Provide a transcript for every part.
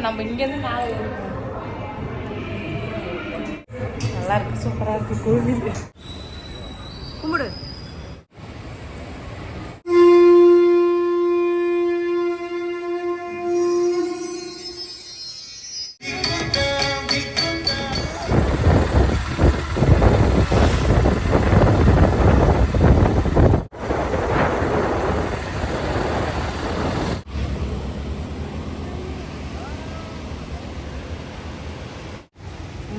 இப்போ நம்ம இங்கேருந்து மேலே ஏறிக்கணும் நல்லா இருக்கு சூப்பராக இருக்கு கோவில் கும்பிடு.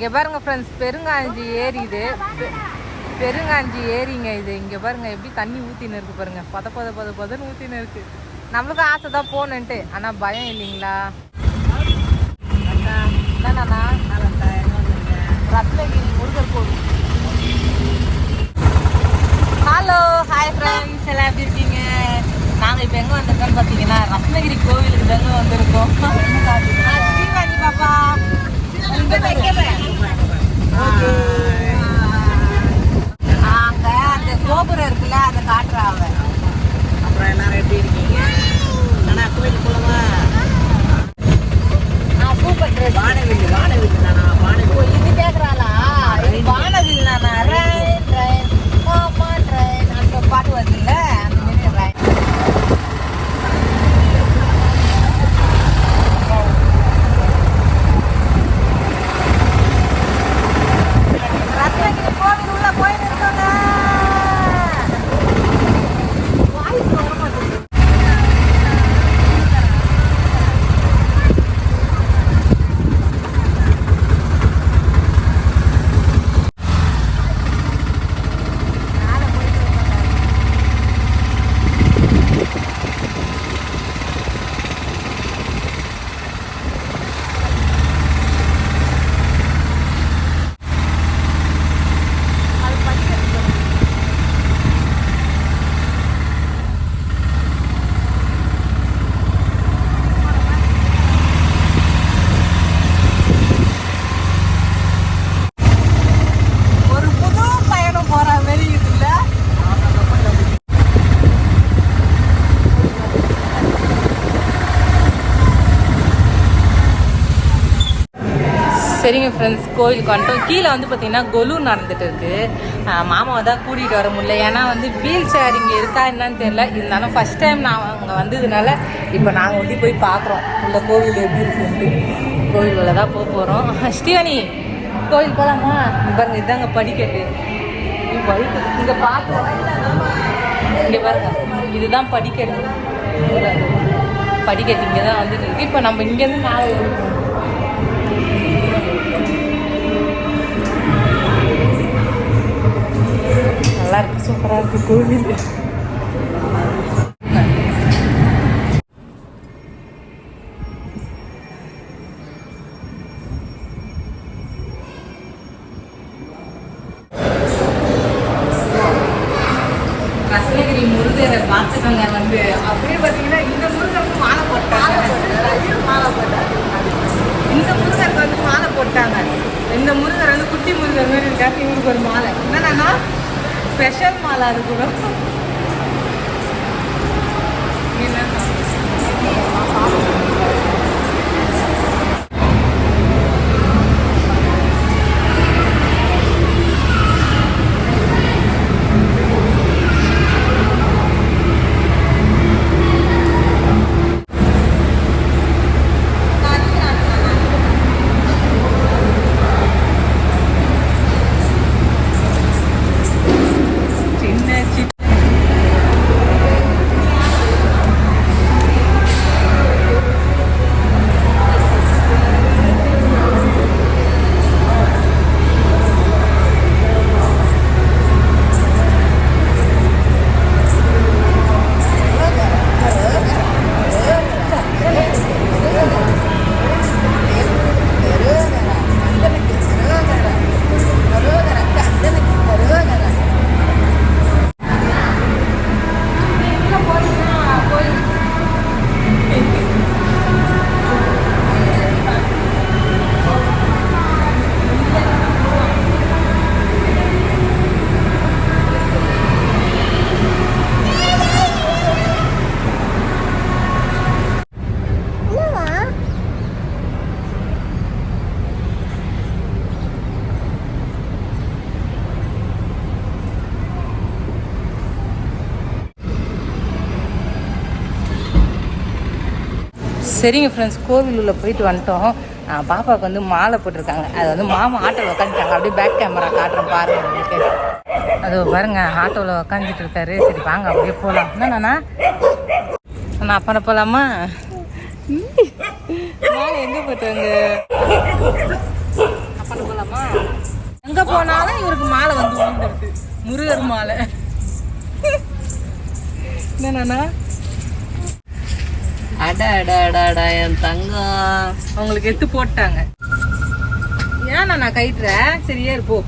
இங்கே பாருங்க ஃப்ரெண்ட்ஸ் பெருங்காஞ்சி ஏரி இது பெ- பெருங்காஞ்சி ஏரிங்க இது. இங்கே பாருங்க எப்படி தண்ணி ஊற்றின்னு இருக்கு பாருங்க. பத பத பத பதன்னு ஊற்றின்னு இருக்கு. நம்மளுக்கும் ஆசை தான் போகணுன்ட்டு. ஆனால் பயம் இல்லைங்களா? என்னண்ணா ரத்னகிரி முருகர் கோவில். ஹலோ ஹாய் ஃப்ரெண்ட்ஸ் எல்லாம் எப்படி இருக்கீங்க? நாங்கள் இப்போ எங்கே வந்திருக்கோம்னு பார்த்தீங்கன்னா ரத்னகிரி கோவிலுக்கு தாங்க வந்திருக்கோம். பாப்பா இங்க பாருங்க. Okay. ஆ, அங்க அந்த கோபுரம் இருக்குல்ல அதை காட்டுறா அவ அப்புறம் எல்லாரும் எப்படி இருக்கீங்க நானா கோயில் போலவா சூப்பர் ட்ரெஸ் வானவில் வானவில் நானா வானவில் இது கேக்குறாளா இது வானவில் நானா ரைன் ரைன் மாமா ட்ரெயின் அந்த பாட்டு வருதுல்ல அந்த மாதிரி ரைன் ரத்னகிரி கோவில் உள்ள போயிட்டு இருக்கோங்க வாய்ஸ் வர மாட்டேங்குது மேலே போயிட்டு இருக்கோங்க அது படிக்கிறது ஒரு புது பயணம் போற மாதிரி இருக்குல்ல சரிங்க ஃப்ரெண்ட்ஸ் கோயிலுக்கு வந்துட்டோம். கீழே வந்து பார்த்தீங்கன்னா கொலு நடந்துட்டு இருக்கு. மாமாவை தான் கூட்டிகிட்டு வர முடியல. ஏன்னா வந்து வீல் சேர் இங்கே இருக்கா என்னன்னு தெரியல. இருந்தாலும் ஃபஸ்ட் டைம் நான் அங்கே வந்ததுனால இப்போ நாங்கள் வந்து போய் பார்க்குறோம் இந்த கோவில் எப்படி இருக்குன்ட்டு கோவில் உள்ள தான் போக போகிறோம் ஸ்டீவனி கோவில் போகலாமா பாருங்க இதாங்க படிக்கட்டு. இங்கே பார்த்து இங்கே பாருங்க இதுதான் படிக்கட்டு. படிக்கட்டு இங்கே தான் வந்துட்டு இருக்கு. இப்போ நம்ம இங்கேருந்து மேலே நல்லா இருக்கு சூப்பரா இருக்கு கோவில். ரத்னகிரி முருகரை பார்த்துக்கோங்க வந்து. அப்படியே பார்த்தீங்கன்னா இந்த முருகருக்கு மாலை போட்டாங்க மாலை போட்டாங்க. இந்த முருகருக்கு வந்து மாலை போட்டாங்க. இந்த முருகர் வந்து குட்டி முருகர் மாதிரி இருக்காரு. இவருக்கு ஒரு மாலை. என்னன்னா ஸ்பெஷல் மாலா அது கூட. சரிங்க ஃப்ரெண்ட்ஸ் கோவில் போயிட்டு வந்துட்டோம். பாப்பாவுக்கு வந்து மாலை போட்டிருக்காங்க. அது வந்து மாமா ஆட்டோவில் உட்காந்துட்டாங்க அப்படியே பேக் கேமரா காட்டுறேன் பாருங்க உங்களுக்கு. அது பாருங்க ஆட்டோவில் உட்காந்துட்டு இருக்காரு. சரி வாங்க அப்படியே போகலாம் என்னண்ணா நான்? அப்பனை போகலாமா மாலை எங்கே போட்டாங்க அப்பனை போகலாமா எங்கே போனாலும் இவருக்கு மாலை வந்து விழுந்துருக்கு. முருகர் மாலை. என்னண்ணா அட அட அட அட என் தங்கம். அவங்களுக்கு எடுத்து போட்டாங்க. ஏன் நான் கயிட்டுறேன். சரியா இருப்போ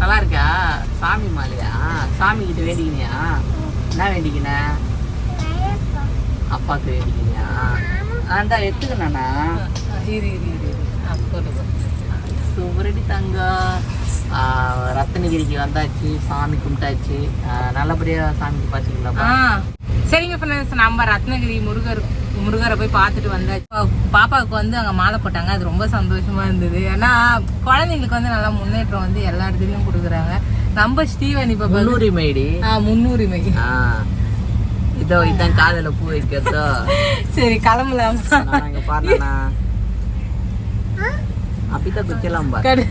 நல்லா இருக்கா சாமி மாலையா? சாமி கிட்ட வேண்டிக்கினியா? என்ன வேண்டிக்கின? அப்பாக்கு வேண்டிக்கினியா? ஆண்டா எத்துக்கணாண்ணா இரு இரு இரு. சூப்பரடி தங்கம். ரத்னகிரிக்கு வந்தாச்சு சாமி கும்பிட்டாச்சு. நல்லபடியா சாமிக்கு ஆ பார்த்தீங்களா சரிங்க ஃப்ரெண்ட்ஸ் நம்ம ரத்னகிரி முருகர் முருகரை போய் பார்த்துட்டு வந்தாச்சு. பாப்பாவுக்கு வந்து அங்கே மாலை போட்டாங்க. அது ரொம்ப சந்தோஷமா இருந்தது. ஏன்னா குழந்தைங்களுக்கு வந்து நல்லா முன்னேற்றம் வந்து எல்லா இடத்துலையும் கொடுக்குறாங்க. நம்ம ஸ்டீவன் இப்போ முன்னுரிமைடி ஆ முன்னுரிமை. இதோ இதான் காதல பூ வைக்கிறதோ. சரி கிளம்பலாமா? பாருண்ணா அப்படிதான் குச்சலாம் பாரு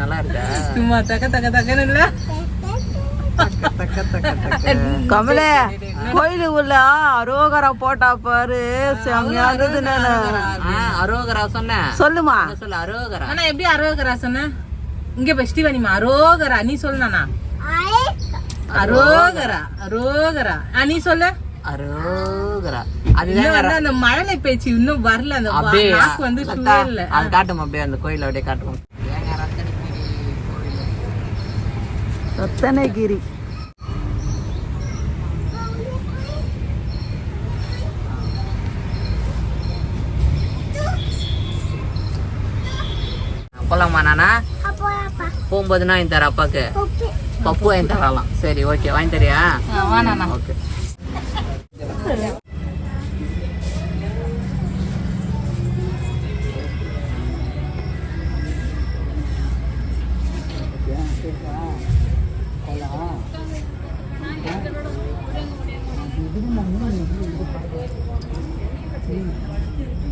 நல்லா இருக்கா? சும்மா தக்க தக்க தக்கன்னு இல்லை. கமலே கோயிலுக்குள்ள அரோகரா போட்டா பாரு. செம்மையா இருக்குது அரோகரா. சொன்னேன் சொல்லுமா. சொல்லு அரோகரா. ஆனா எப்படி அரோகரா சொன்ன? இங்க போய் ஸ்ரீவாணிமா அரோகரா நீ சொல்லணா அரோகரா. அரோகரா நீ சொல்ல. அரோகரா. அதுதான் அந்த மழலை பேச்சு இன்னும் வரல அந்த அப்படியே வந்து அது காட்டும் அப்படியே அந்த கோயில அப்படியே ரத்தனகிரி ரத்தனகிரி. போலாமா நானா? போகும்போது நான் வாங்கி தரேன் அப்பாக்கு. பப்பு வாங்கி தரலாம். சரி ஓகே. வாங்கி தரியா? வாணா ஓகே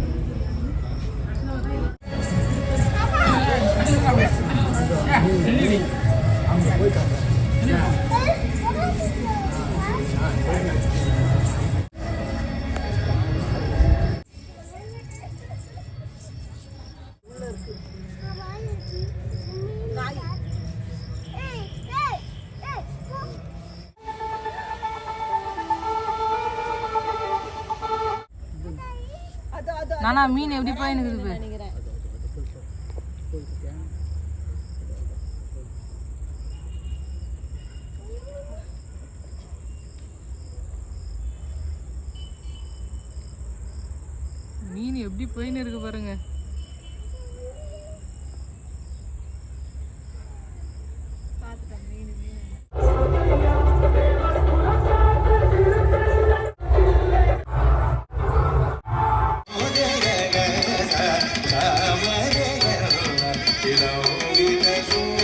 நானா மீன் எப்படி போயினுக்குது பாரு. மீன் எப்படி போயின்னு இருக்கு பாருங்க Jesus.